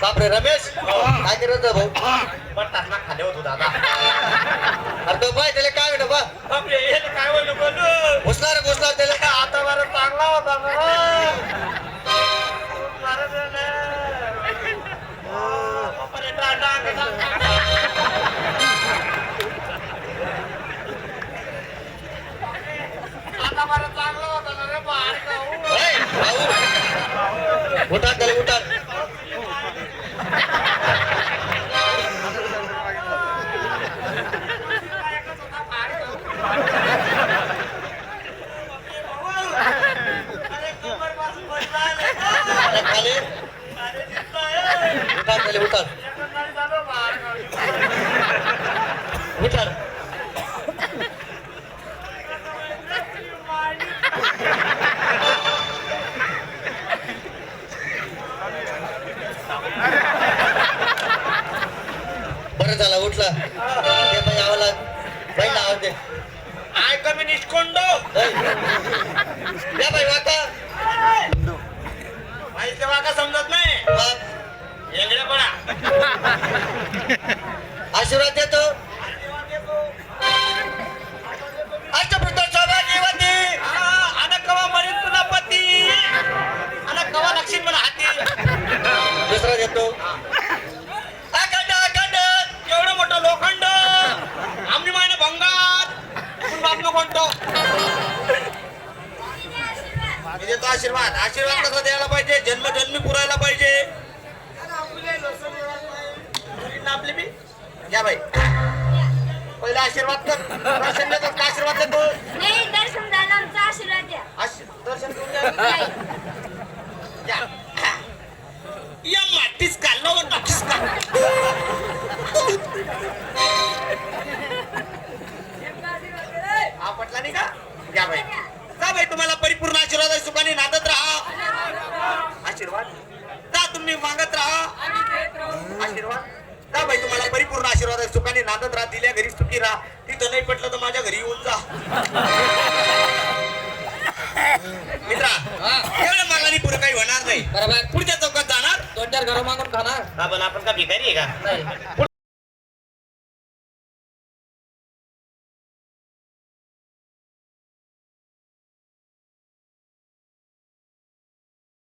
बापरे रमेश? काय करत भाऊ? उठा त्याला उठा उठा बरं झाला उठला. ते बाई आवाला बाई आवाज दे. आय कमी निष्कोंडो ए, या बाई वाका. माहिती वाका समजत नाही. मग? येंगडेपणा आशीर्वाद देतो. अष्टपुत्र सौभाग्यवती मी देतो आशीर्वाद. आशीर्वाद कसा द्यायला पाहिजे? जन्म जन्मी पुरायला पाहिजे. आपली मी घ्या बाई. पहिला आशीर्वाद कर. दर्शन देतो. का आशीर्वाद देतो? नाही दर्शन आमचा आशीर्वाद द्या. आशी- दर्शन करून द्या. नाही. द्या. या मातीच काढलं व नक्षीच काढलं. हा पटला नाही का घ्या बाई जा बाई तुम्हाला परिपूर्ण आशीर्वाद सुखाने नांदत राहा. आशीर्वाद? जा तुम्ही मागत राहा. आशीर्वाद? जा बाई तुम्हाला परिपूर्ण आशीर्वाद आहे. सुखाने नांदत राहा. दिल्या घरी सुखी राहा. तिथं नाही पटलं तर माझ्या घरी येऊन जा. मित्रा एवढ्या मागणी पुढे काही होणार नाही. पुढच्या चौकात जाणार? दोन चार घरं मागून खाणार. पण आपण का भिकारी आहे का?